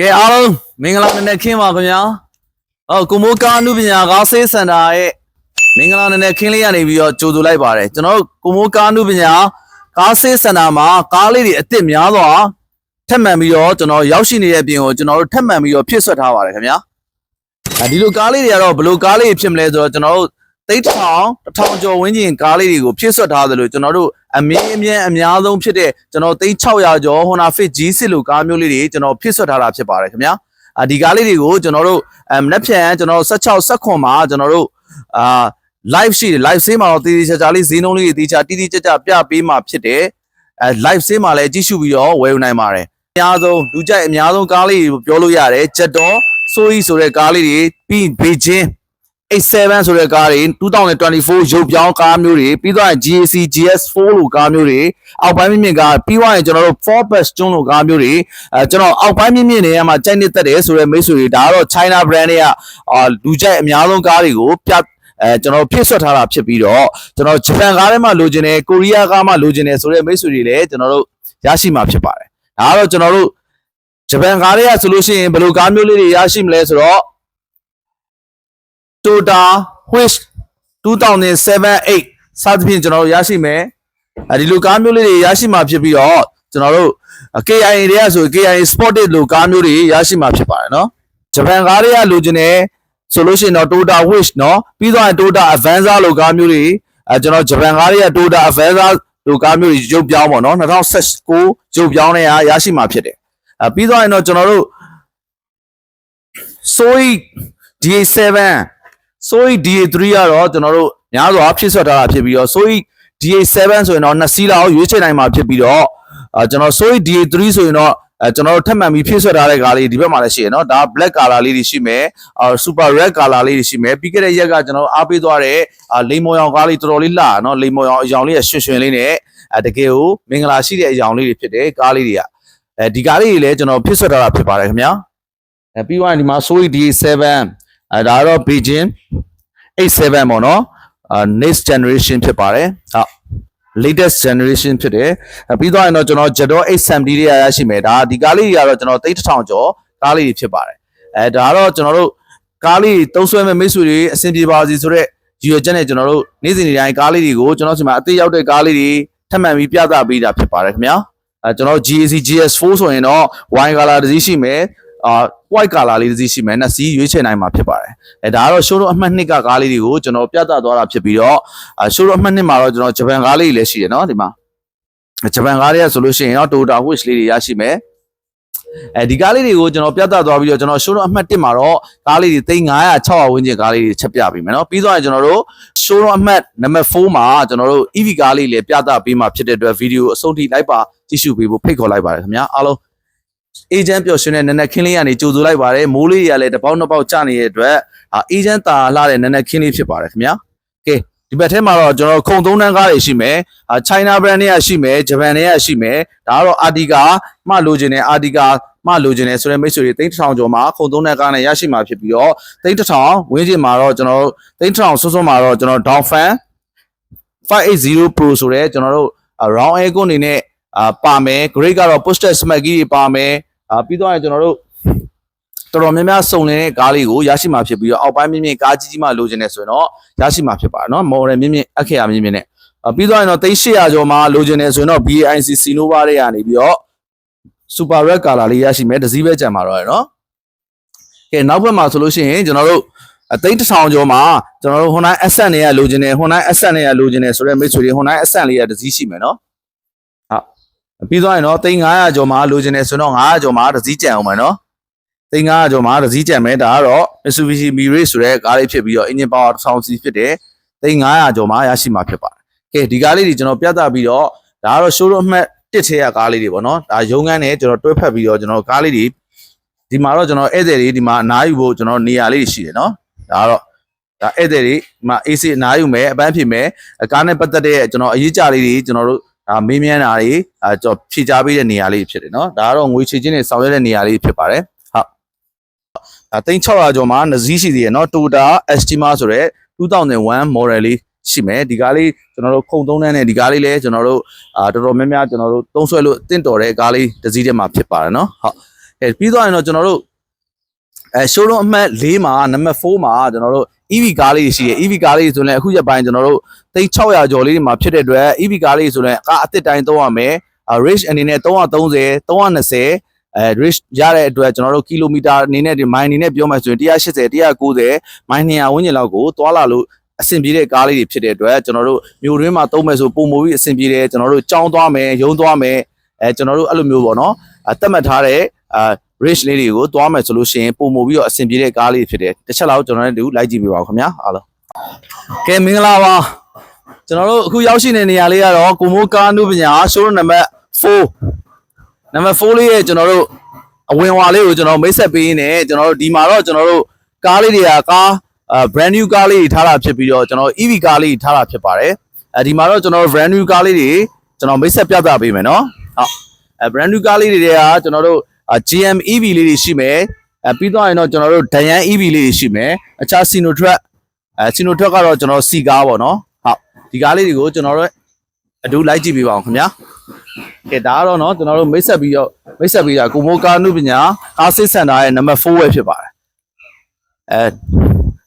ကဲအားလုံးမင်္ဂလာနံနက်ခင်းပါခင်ဗျာဟုတ်ကိုမိုးကားအမှုပညာကားဆေးစင်တာရဲ့မင်္ဂလာနံနက်ခင်းလေးရနေပြီးတော့ကြိုဆိုလိုက်ပါတယ်ကျွန်တော်တို့ကိုမိုးကားအမှုပညာကားဆေးစင်တာမှာကားလေးတွေအစ်စ်များစွာထက်မှန်ပြီးတော့ကျွန်တော်ရောက်ရှိနေတဲ့အပြင်ကိုကျွန်တော်တို့ထက်မှန်ပြီးတော့ဖြစ်ဆွတ်ထားပါတယ်ခင်ဗျာအဲဒီလိုကားလေးတွေကတော့ဘယ်လိုကားလေးဖြစ်မလဲဆိုတော့ကျွန်တော်တို့ သိတ်ထောင်တစ်ထောင်ကျော်ဝန်းကျင်ကားလေးတွေကိုဖြစ်ဆွတ်ထားသလိုကျွန်တော်တို့အမင်းအမြန်းအများဆုံးဖြစ်တဲ့ကျွန်တော်သိန်း600ကျော် Honda Fit G6 လိုကားမျိုးလေးတွေကျွန်တော်ဖြစ်ဆွတ်ထားတာဖြစ်ပါတယ်ခင်ဗျာအာဒီကားလေးတွေကိုကျွန်တော်တို့အမ်လက်ဖြန်ကျွန်တော်16 16မှာကျွန်တော်တို့အာ live ရှိတယ် live ဆေးမှာတော့တည်တည်ချာချာလေးဈေးနှုန်းလေးတွေတည်ချာတိတိကျကျပြပေးမှာဖြစ်တယ်အဲ live ဆေးမှာလည်းကြည့်ရှုပြီးတော့ဝယ်ယူနိုင်ပါတယ်အများဆုံးလူကြိုက်အများဆုံးကားလေးတွေပြောလို့ရတယ်ဂျက်တော်ဆိုဤဆိုတဲ့ကားလေးတွေပြီးဘေဂျင်း A7 ဆိုတဲ့ကားတွေ2024ရုပ်ပြောင်းကားမျိုးတွေပြီးတော့ GAC GS4 လိုကားမျိုးတွေအောက်ပိုင်းမြင့်မြင့်ကားပြီးသွားရင်ကျွန်တော်တို့ Forbes ကျွန်းလိုကားမျိုးတွေအဲကျွန်တော်အောက်ပိုင်းမြင့်မြင့်နေရာမှာကြိုက်နေတတ်တယ်ဆိုတဲ့မိတ်ဆွေတွေဒါကတော့ China brand တွေကအာလူကြိုက်အများဆုံးကားတွေကိုပြအဲကျွန်တော်ဖြစ်ဆွတ်ထားတာဖြစ်ပြီးတော့ကျွန်တော်ဂျပန်ကားထဲမှာလိုချင်တယ်ကိုရီးယားကားမှာလိုချင်တယ်ဆိုတဲ့မိတ်ဆွေတွေလည်းကျွန်တော်တို့ရရှိမှာဖြစ်ပါတယ်ဒါကတော့ကျွန်တော်တို့ဂျပန်ကားတွေကဆိုလို့ရှိရင်ဘယ်လိုကားမျိုးလေးတွေရရှိမလဲဆိုတော့ Toyota Wish 2007-8စသဖြင့်ကျွန်တော်တို့ရရှိမယ်အဲဒီလိုကားမျိုးလေးတွေရရှိမှာဖြစ်ပြီးတော့ကျွန်တော်တို့ KIA တွေကဆို KIA Sported လိုကားမျိုးတွေရရှိမှာဖြစ်ပါတယ်နော်ဂျပန်ကားတွေကလိုချင်တယ်ဆိုလို့ရှိရင်တော့ Toyota Wish เนาะပြီးတော့ Toyota Avanza လိုကားမျိုးတွေအဲကျွန်တော်ဂျပန်ကားတွေက Toyota Avanza လိုကားမျိုးတွေရုပ်ပြောင်းပေါ့နော်2019ရုပ်ပြောင်းနေရရရှိမှာဖြစ်တယ်အဲပြီးတော့ရင်တော့ကျွန်တော်တို့ Soy DA7 Soy DA3 ကတော့ကျွန်တော်တို့များစွာဖြစ်ဆွတ်ထားတာဖြစ်ပြီးတော့ Soy DA7 ဆိုရင်တော့နှစ်စီးလောက်ရွေးချယ်နိုင်မှာဖြစ်ပြီးတော့အဲကျွန်တော် Soy DA3 ဆိုရင်တော့အဲကျွန်တော်တို့ထပ်မံပြီးဖြစ်ဆွတ်ထားတဲ့ကားလေးဒီဘက်မှာလည်းရှိရနော်ဒါ black color လေးတွေရှိမယ်အာ super red color လေးတွေရှိမယ်ပြီးခဲ့တဲ့ရက်ကကျွန်တော်တို့အားပေးသွားတဲ့အာလိမ်မော်ရောင်ကားလေးတော်တော်လေးလှနော်လိမ်မော်ရောင်အရောင်လေးရရွှင်ရွှင်လေးနဲ့အဲတကယ်ကိုမင်္ဂလာရှိတဲ့အရောင်လေးတွေဖြစ်တယ်ကားလေးတွေကအဲဒီကားလေးတွေလည်းကျွန်တော်ဖြစ်ဆွတ်ထားတာဖြစ်ပါတယ်ခင်ဗျာအဲပြီးသွားရင်ဒီမှာ Soy DA7 အဲဒါကတော့ Beijing 87ပေါ့နော်အာ next generation ဖြစ်ပါတယ်ဟုတ် latest generation ဖြစ်တယ်အဲပြီးတော့ရင်တော့ကျွန်တော် Jador 870တွေရရှိမယ်ဒါဒီကားလေးတွေကတော့ကျွန်တော်3000ကျော်ကားလေးတွေဖြစ်ပါတယ်အဲဒါကတော့ကျွန်တော်တို့ကားလေးတုံးဆွဲမဲ့မိတ်ဆွေတွေအဆင်ပြေပါစေဆိုတော့ရည်ရွယ်ချက်နဲ့ကျွန်တော်တို့နေ့စဉ်နေ့တိုင်းကားလေးတွေကိုကျွန်တော်ဒီမှာအသေးရောက်တဲ့ကားလေးတွေထပ်မံပြီးပြသပေးတာဖြစ်ပါတယ်ခင်ဗျာအဲကျွန်တော် GAC GS4 ဆိုရင်တော့ wine color တစ်စီးရှိမယ် အာ white color လေးတစ်စီးရှိမယ်နှစ်စီးရွေးချယ်နိုင်မှာဖြစ်ပါတယ်အဲဒါကတော့ show အမှတ်2ကကားလေးတွေကိုကျွန်တော်ပြသသွားတာဖြစ်ပြီးတော့အာ show အမှတ်2မှာတော့ကျွန်တော်ဂျပန်ကားလေးတွေလည်းရှိတယ်เนาะဒီမှာဂျပန်ကားတွေကဆိုလို့ရှိရင်တော့ Toyota Wish လေးတွေရရှိမယ်အဲဒီကားလေးတွေကိုကျွန်တော်ပြသသွားပြီးတော့ကျွန်တော် show အမှတ်1မှာတော့ကားလေးတွေ3900 600ဝန်းကျင်ကားလေးတွေချက်ပြပေးမယ်เนาะပြီးတော့ကျွန်တော်တို့ show အမှတ်နံပါတ်4မှာကျွန်တော်တို့ EV ကားလေးလည်းပြသပေးမှာဖြစ်တဲ့အတွက်ဗီဒီယိုအဆုံးထိလိုက်ပါကြည့်ရှုပေးဖို့ဖိတ်ခေါ်လိုက်ပါတယ်ခင်ဗျာအားလုံး အေဂျင့်ပျော်ရွှင်တဲ့နက်နက်ခင်းလေးကနေကြိုဆိုလိုက်ပါတယ်မိုးလေးတွေကလည်းတစ်ပေါက်နှစ်ပေါက်ကျနေတဲ့အတွက်အာအေဂျင့်တာလှတဲ့နက်နက်ခင်းလေးဖြစ်ပါတယ်ခင်ဗျာကဲဒီဘက်ထဲမှာတော့ကျွန်တော်ခုံသုံးတန်းကားတွေရှိမယ်အာ China brand တွေကရှိမယ်ဂျပန်တွေကရှိမယ်ဒါကတော့ Artica မှလိုချင်တဲ့ Artica မှလိုချင်တဲ့ဆိုတဲ့မိတ်ဆွေတွေတိန့်တစ်ထောင်ကျော်မှာခုံသုံးတန်းကားနဲ့ရရှိမှာဖြစ်ပြီးတော့တိန့်တစ်ထောင်ဝင်းကျင်မှာတော့ကျွန်တော်တို့တိန့်တစ်ထောင်ဆွတ်ဆွတ်မှာတော့ကျွန်တော် Down Fan 580 Pro ဆိုတဲ့ကျွန်တော်တို့ round air ကိုအနေနဲ့ အာပါမယ် grade ကတော့ posted smart key တွေပါမယ်အာပြီးတော့ရင်ကျွန်တော်တို့တော်တော်များများစုံနေတဲ့ကားလေးကိုရရှိမှာဖြစ်ပြီးတော့အောက်ပိုင်းမြင့်မြင့်ကားကြီးကြီးမှလိုချင်နေဆိုရင်တော့ရရှိမှာဖြစ်ပါနော် model မြင့်မြင့်အခရာမြင့်မြင့်နဲ့အာပြီးတော့ရင်တော့3800ကျော်မှလိုချင်နေဆိုရင်တော့ BAIC Sinova တွေကနေပြီးတော့ super red color လေးရရှိမယ်တစ်စီးပဲကြံပါတော့ရနော်ကဲနောက်ဘက်မှာဆိုလို့ရှိရင်ကျွန်တော်တို့အသိန်းတစ်ထောင်ကျော်မှာကျွန်တော်တို့ Honda Ascent တွေကလိုချင်တယ် Honda Ascent တွေကလိုချင်တယ်ဆိုတော့မိတ်ဆွေတွေ Honda Ascent လေးရတစ်စီးရှိမယ်နော်ဟုတ် ပြီးသွားရင်တော့သိန်း900ကျော်မှာလိုချင်တယ်ဆိုတော့900ကျော်မှာတစ်စီးကြံအောင်မယ်နော်သိန်း900ကျော်မှာတစ်စီးကြံမယ်ဒါကတော့ Mitsubishi Mirai ဆိုတဲ့ကားလေးဖြစ်ပြီးတော့ engine power 1000 cc ဖြစ်တယ်သိန်း900ကျော်မှာရရှိမှာဖြစ်ပါတယ်ကဲဒီကားလေးတွေကျွန်တော်ပြသပြီးတော့ဒါကတော့ showroom အမှတ်တစ်ထဲကကားလေးတွေပေါ့နော်ဒါရုံးခန်းနဲ့ကျွန်တော်တွဲဖက်ပြီးတော့ကျွန်တော်ကားလေးတွေဒီမှာတော့ကျွန်တော်ဧည့်သည်တွေဒီမှာအနားယူဖို့ကျွန်တော်နေရာလေးတွေရှိတယ်နော်ဒါကတော့ဒါဧည့်သည်တွေဒီမှာ AC အနားယူမယ်အပန်းဖြစ်မယ်အကားနဲ့ပတ်သက်တဲ့ကျွန်တော်အရေးကြလေးတွေကျွန်တော်တို့ ဒါမေးမြန်းတာတွေအဲကျွန်တော်ဖြေချပေးတဲ့နေရာလေးဖြစ်တယ်နော်ဒါကတော့ငွေချေချင်းနဲ့ဆောင်ရွက်တဲ့နေရာလေးဖြစ်ပါတယ်ဟုတ်ဒါသိန်း600ကျော်မှာနဇီးရှိသေးတယ်နော် Toyota Estima ဆိုတဲ့2001 model လေးရှိမယ်ဒီကားလေးကျွန်တော်တို့ခုံသုံးတန်းနဲ့ဒီကားလေးလည်းကျွန်တော်တို့အာတော်တော်များများကျွန်တော်တို့သုံးဆွဲလို့တင့်တော်တဲ့ကားလေးတစ်စီးထဲမှာဖြစ်ပါတယ်နော်ဟုတ်အဲပြီးသွားရင်တော့ကျွန်တော်တို့အဲ showroom အမှတ်၄မှာနံပါတ်4မှာကျွန်တော်တို့ EV ကားလေးတွေရှိတယ် EV ကားလေးတွေဆိုရင်လည်းအခုရက်ပိုင်းကျွန်တော်တို့သိန်း600ကျော်လေးတွေမှာဖြစ်တဲ့အတွက် EV ကားလေးတွေဆိုရင်အကားအသစ်တိုင်းသုံးရမယ်အာ range အနေနဲ့330 320အဲ range ရတဲ့အတွက်ကျွန်တော်တို့ကီလိုမီတာအနေနဲ့ဒီ mile အနေနဲ့ပြောမှဆိုရင်180 190 mile 200ဝန်းကျင်လောက်ကိုသွားလာလို့အဆင်ပြေတဲ့ကားလေးတွေဖြစ်တဲ့အတွက်ကျွန်တော်တို့မြို့တွင်းမှာသုံးမယ်ဆိုပုံမူပြီးအဆင်ပြေတယ်ကျွန်တော်တို့ကြောင်းသွားမယ်ရုံးသွားမယ်အဲကျွန်တော်တို့အဲ့လိုမျိုးပေါ့နော်အသက်မှတ်ထားတဲ့အာ range လေးတွေကိုသွားမယ်ဆိုလို့ရှိရင်ပုံမူပြီးတော့အဆင်ပြေတဲ့ကားလေးဖြစ်တယ်တစ်ချက်လောက်ကျွန်တော်တို့လိုက်ကြည့်ပြပါဦးခင်ဗျာအားလုံးကဲမင်္ဂလာပါကျွန်တော်တို့အခုရောက်ရှိနေတဲ့နေရာလေးကတော့ကိုမိုးကားနုပညာ showroom နံပါတ်4နံပါတ်4လေးရဲ့ကျွန်တော်တို့အဝင်ဝါလေးကိုကျွန်တော်မိတ်ဆက်ပေးနေကျွန်တော်တို့ဒီမှာတော့ကျွန်တော်တို့ကားလေးတွေကကားအာ brand new ကားလေးတွေထားတာဖြစ်ပြီးတော့ကျွန်တော် EV ကားလေးတွေထားတာဖြစ်ပါတယ်အဲဒီမှာတော့ကျွန်တော်တို့ brand new ကားလေးတွေကျွန်တော်မိတ်ဆက်ပြသပေးမယ်နော်ဟုတ်အဲ brand new ကားလေးတွေကကျွန်တော်တို့အာ GM EV လေးတွေရှိမယ်အဲပြီးတော့ရင်တော့ကျွန်တော်တို့ Dayan EV လေးတွေရှိမယ်အခြား Sinotruk အဲ Sinotruk ကတော့ကျွန်တော်စီကားပေါ့နော်ဟုတ်ဒီကားလေးတွေကိုကျွန်တော်တို့အတူလိုက်ကြည့်ပေးပါအောင်ခင်ဗျာကဲဒါကတော့เนาะကျွန်တော်တို့မိတ်ဆက်ပြီးတော့မိတ်ဆက်ပြီးတာကိုမိုးကားနုပညာကားစစ်စင်တာရဲ့နံပါတ်4ပဲဖြစ်ပါတယ်အဲ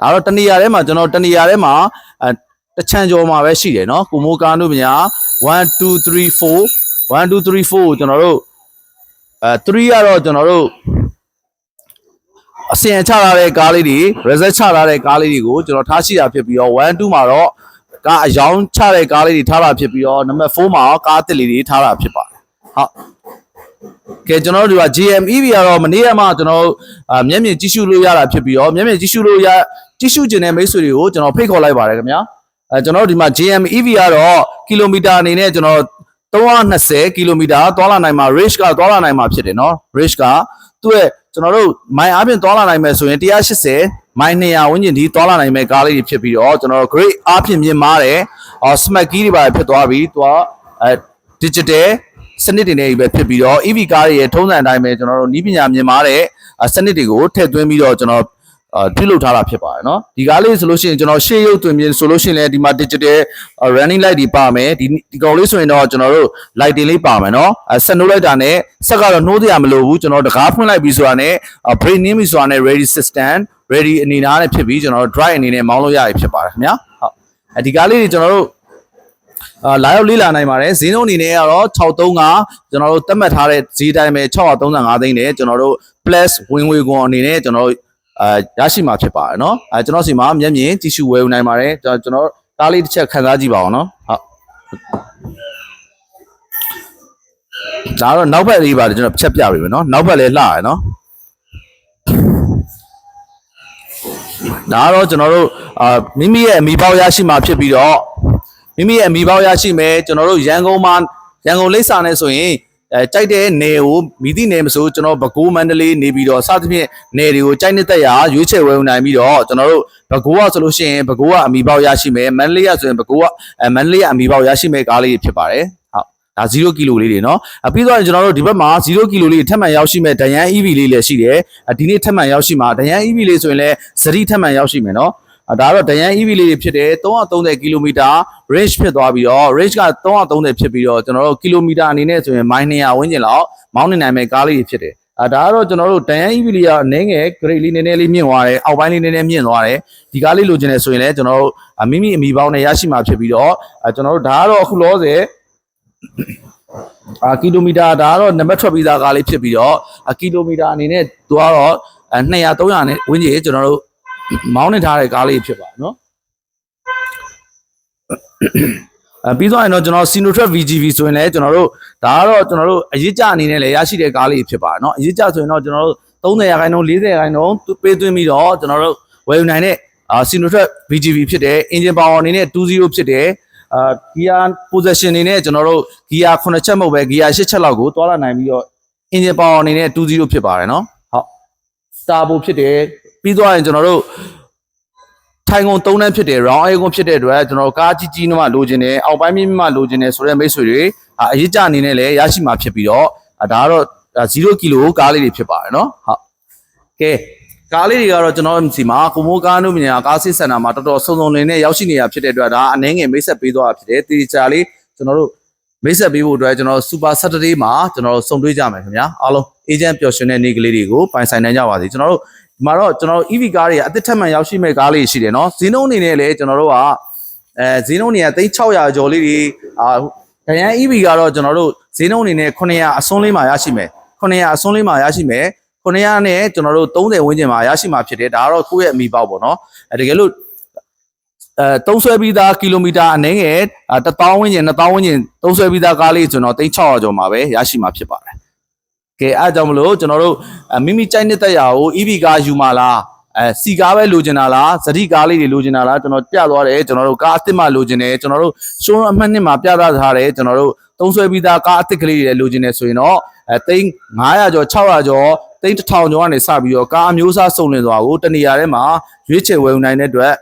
ဒါတော့တနေရာထဲမှာကျွန်တော်တနေရာထဲမှာအဲတချမ်းကျော်မှာပဲရှိတယ်เนาะကိုမိုးကားနုပညာ1 2 3 4 1 2 3 4ကိုကျွန်တော်တို့ အဲ3ကတော့ကျွန်တော်တို့အစင်ချထားတဲ့ကားလေးတွေ reset ချထားတဲ့ကားလေးတွေကိုကျွန်တော်ထားရှိတာဖြစ်ပြီးတော့1 2မှာတော့ကားအယောင်ချတဲ့ကားလေးတွေထားတာဖြစ်ပြီးတော့နံပါတ်4မှာတော့ကားအသစ်လေးတွေထားတာဖြစ်ပါတယ်ဟုတ်ကဲကျွန်တော်တို့ဒီက GMEV ကတော့မနေ့ကမှကျွန်တော်တို့အာမျက်မြင်ကြည့်ရှုလို့ရတာဖြစ်ပြီးတော့မျက်မြင်ကြည့်ရှုလို့ရကြည့်ရှုခြင်းတဲ့မိတ်ဆွေတွေကိုကျွန်တော်ဖိတ်ခေါ်လိုက်ပါတယ်ခင်ဗျာအဲကျွန်တော်တို့ဒီမှာ GMEV ကတော့ကီလိုမီတာအနေနဲ့ကျွန်တော် 320 km သွားလာနိုင်မှာ range ကသွားလာနိုင်မှာဖြစ်တယ်နော် range ကသူ့ရဲ့ကျွန်တော်တို့မိုင်အပြင်သွားလာနိုင်မယ်ဆိုရင်180မိုင်200ဝန်းကျင်ဒီသွားလာနိုင်မဲ့ကားလေးတွေဖြစ်ပြီးတော့ကျွန်တော်တို့ grade အပြင်မြင်မာတယ်အော် smart key တွေပါဖြစ်သွားပြီးသူကအဲ digital စနစ်တွေနဲ့ပဲဖြစ်ပြီးတော့ EV ကားတွေရဲ့ထုံးစံအတိုင်းပဲကျွန်တော်တို့နည်းပညာမြင်မာတဲ့စနစ်တွေကိုထည့်သွင်းပြီးတော့ကျွန်တော် ပြုလုပ်ထားတာဖြစ်ပါတယ်เนาะဒီကားလေးဆိုလို့ရှိရင်ကျွန်တော်ရှေ့ရုပ်သွင်းပြဆိုလို့ရှိရင်လည်းဒီမှာ digital running light တွေပါမယ်ဒီဒီကောင်လေးဆိုရင်တော့ကျွန်တော်တို့ light တွေလေးပါမယ်เนาะအဲဆက်နှိုးလိုက်တာနဲ့ဆက်ကတော့နှိုးတရားမလိုဘူးကျွန်တော်တကားဖွင့်လိုက်ပြီးဆိုတာနဲ့ brain name ပြီးဆိုတာနဲ့ ready system ready အနေနဲ့နဲ့ဖြစ်ပြီးကျွန်တော်တို့ dry အနေနဲ့မောင်းလို့ရရဖြစ်ပါတယ်ခင်ဗျာဟုတ်အဲဒီကားလေးတွေကျွန်တော်တို့ အာလာရောက်လေးလာနိုင်ပါတယ်ဈေးနှုန်းအနေနဲ့ကတော့635ကျွန်တော်တို့သတ်မှတ်ထားတဲ့ဈေးတိုင်းပဲ635သိန်းနဲ့ကျွန်တော်တို့ plus ဝင်ငွေခွန်အနေနဲ့ကျွန်တော်တို့ အာရရှိမှာဖြစ်ပါတယ်เนาะအဲကျွန်တော်စီမှာမျက်မြင်ကြည့်ရှုဝယ်ယူနိုင်ပါတယ်ကျွန်တော်ကျွန်တော်ကားလေးတစ်ချက်ခန်းစားကြည့်ပါအောင်เนาะဟုတ်ဒါတော့နောက်ဘက်လေးပါတယ်ကျွန်တော်ချက်ပြပေးမယ်เนาะနောက်ဘက်လေးလှရယ်เนาะဒါကတော့ကျွန်တော်တို့အာမိမိရဲ့အမိပေါက်ရရှိမှာဖြစ်ပြီးတော့ မိမိရဲ့အမိပေါက်ရရှိမယ်ကျွန်တော်တို့ရန်ကုန်မှာရန်ကုန်လိပ်စာနဲ့ဆိုရင် အဲကြိုက်တဲ့နယ်ကိုမိသည့်နယ်မဆိုကျွန်တော်ဘကိုးမန္တလေးနေပြီးတော့စသဖြင့်နယ်တွေကိုကြိုက်နေတဲ့ရာရွေးချယ်ဝယ်ယူနိုင်ပြီးတော့ကျွန်တော်တို့ဘကိုးကဆိုလို့ရှိရင်ဘကိုးကအမိပေါက်ရရှိမယ်မန္တလေးကဆိုရင်ဘကိုးကအဲမန္တလေးကအမိပေါက်ရရှိမယ်ကားလေးဖြစ်ပါတယ်ဟုတ်ဒါ0ကီလိုလေးတွေเนาะအပြီးတော့ကျွန်တော်တို့ဒီဘက်မှာ0ကီလိုလေးထပ်မံရောက်ရှိမဲ့ဒယန် EV လေးလည်းရှိတယ်အဒီနေ့ထပ်မံရောက်ရှိမှာဒယန် EV လေးဆိုရင်လည်းဇရီထပ်မံရောက်ရှိမယ်เนาะ အဲ ဒါကတော့ဒယန် EV လေးတွေဖြစ်တယ်330ကီလိုမီတာ range ဖြစ်သွားပြီးတော့ range က330ဖြစ်ပြီးတော့ကျွန်တော်တို့ကီလိုမီတာအနေနဲ့ဆိုရင်မိုင် 200 ဝန်းကျင်လောက်မောင်းနေနိုင်မဲ့ကားလေးတွေဖြစ်တယ်အဲဒါကတော့ကျွန်တော်တို့ဒယန် EV လေးကအနည်းငယ် grade လေးနည်းနည်းလေးမြင့်သွားတယ်အောက်ပိုင်းလေးနည်းနည်းမြင့်သွားတယ်ဒီကားလေးလိုချင်တယ်ဆိုရင်လည်းကျွန်တော်တို့အမိမိအမိပေါင်းနဲ့ရရှိမှာဖြစ်ပြီးတော့အဲကျွန်တော်တို့ဒါကတော့အခုလောဆယ်အာကီလိုမီတာဒါကတော့နံပါတ်ထွက်ပြီးသားကားလေးဖြစ်ပြီးတော့အကီလိုမီတာအနေနဲ့သူကတော့အဲ200 300နဲ့ဝန်းကျင်ကျွန်တော်တို့ မောင်းနေထားတဲ့ကားလေးဖြစ်ပါတယ်နော်အဲပြီးသွားရင်တော့ကျွန်တော် Sinotrek VGV ဆိုရင်လည်းကျွန်တော်တို့ဒါကတော့ကျွန်တော်တို့အရေးကြအနေနဲ့လည်းရရှိတဲ့ကားလေးဖြစ်ပါတယ်နော်အရေးကြဆိုရင်တော့ကျွန်တော်တို့30ရာခိုင်နှုန်း40ရာခိုင်နှုန်းပေးသွင်းပြီးတော့ကျွန်တော်တို့ဝယ်ယူနိုင်တဲ့အာ Sinotrek VGV ဖြစ်တယ် engine power အနေနဲ့20ဖြစ်တယ်အာ gear position အနေနဲ့ကျွန်တော်တို့ gear 9ချက်မဟုတ်ပဲ gear 10ချက်လောက်ကိုသွားလာနိုင်ပြီးတော့ engine power အနေနဲ့20ဖြစ်ပါတယ်နော်ဟုတ် turbo ဖြစ်တယ် ပြီးသွားရင်ကျွန်တော်တို့ထိုင်ကုန်၃တန်းဖြစ်တယ် round A ကုန်ဖြစ်တဲ့အတွက်ကျွန်တော်ကားကြီးကြီးနှမလိုချင်တယ်အောက်ပိုင်းမြင့်မြင့်မလိုချင်တယ်ဆိုတဲ့မိတ်ဆွေတွေအာအရေးကြအနေနဲ့လည်းရရှိမှာဖြစ်ပြီးတော့အာဒါကတော့0ကီလိုကားလေးတွေဖြစ်ပါတယ်เนาะဟုတ်ကဲကားလေးတွေကတော့ကျွန်တော်စီမှာကိုမိုးကားနုမြညာကားစစ်စင်တာမှာတော်တော်စုံစုံလင်နဲ့ရောက်ရှိနေတာဖြစ်တဲ့အတွက်ဒါအနှဲငယ်မိတ်ဆက်ပေးသွားတာဖြစ်တယ်တီချာလေးကျွန်တော်တို့ မိတ်ဆက်ပေးဖို့အတွက်ကျွန်တော် Super Saturday မှာကျွန်တော်တို့စုံတွေ့ကြမယ်ခင်ဗျာအားလုံး agent ပျော်ရွှင်တဲ့နေ့ကလေးတွေကိုပိုင်ဆိုင်နိုင်ကြပါစေကျွန်တော်တို့ ဒီမှာတော့ကျွန်တော်တို့ EV ကားတွေကအသစ်ထက်မှန်ရောက်ရှိမဲ့ကားလေးရှိတယ်နော်ဈေးနှုန်းအနေနဲ့လည်းကျွန်တော်တို့ကအဲဈေးနှုန်းတွေက3600ကျော်လေးတွေအာဒရန် EV ကတော့ကျွန်တော်တို့ဈေးနှုန်းအနေနဲ့900အစွန်းလေးမှာရရှိမယ်900အစွန်းလေးမှာရရှိမယ်900နဲ့ကျွန်တော်တို့30ဝန်းကျင်မှာရရှိမှာဖြစ်တယ်ဒါကတော့ကိုယ့်ရဲ့အမိပေါက်ပေါ့နော်အဲတကယ်လို့အဲတုံးဆွဲပြီးသားကီလိုမီတာအနည်းငယ်အဲ1000ဝန်းကျင်2000ဝန်းကျင်တုံးဆွဲပြီးသားကားလေးကျွန်တော်3600ကျော်မှာပဲရရှိမှာဖြစ်ပါတယ်။ ကဲအားကြောင့်မလို့ကျွန်တော်တို့အဲမိမိကြိုက်တဲ့တရားကို EV ကားယူမှာလားအဲစီကားပဲလိုချင်တာလားဇတိကားလေးတွေလိုချင်တာလားကျွန်တော်ပြသွားတယ်ကျွန်တော်တို့ကားအစ်စ်မှလိုချင်တယ်ကျွန်တော်တို့ရှုံးအမှတ်နှစ်မှာပြသထားတယ်ကျွန်တော်တို့တုံးဆွဲပြီးသားကားအစ်စ်ကလေးတွေလည်းလိုချင်တယ်ဆိုရင်တော့အဲသိန်း900ကျော်600ကျော်သိန်း1000ကျော်ကနေစပြီးတော့ကားအမျိုးအစားစုံလင်သွားကိုတနေရာထဲမှာရွေးချယ်ဝယ်ယူနိုင်တဲ့အတွက်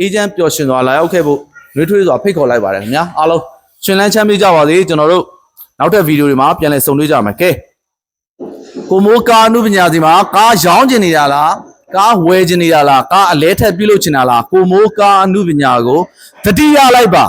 အေဂျင့်ပျော်ရွှင်စွာလာရောက်ခဲ့ဖို့ရွေးထွေးစွာဖိတ်ခေါ်လိုက်ပါတယ်ခင်ဗျာအားလုံးရှင်လန်းချမ်းမြေ့ကြပါစေကျွန်တော်တို့နောက်ထပ်ဗီဒီယိုတွေမှာပြန်လည်ဆုံတွေ့ကြမယ်ကဲ ကိုမိုးကားအမှုပညာစီမှာကားရောင်းကျင်နေတာလားကားဝယ်ကျင်နေတာလားကားအလဲထက်ပြုလုပ်ချင်တာလားကိုမိုးကားအမှုပညာကိုတတိယလိုက်ပါ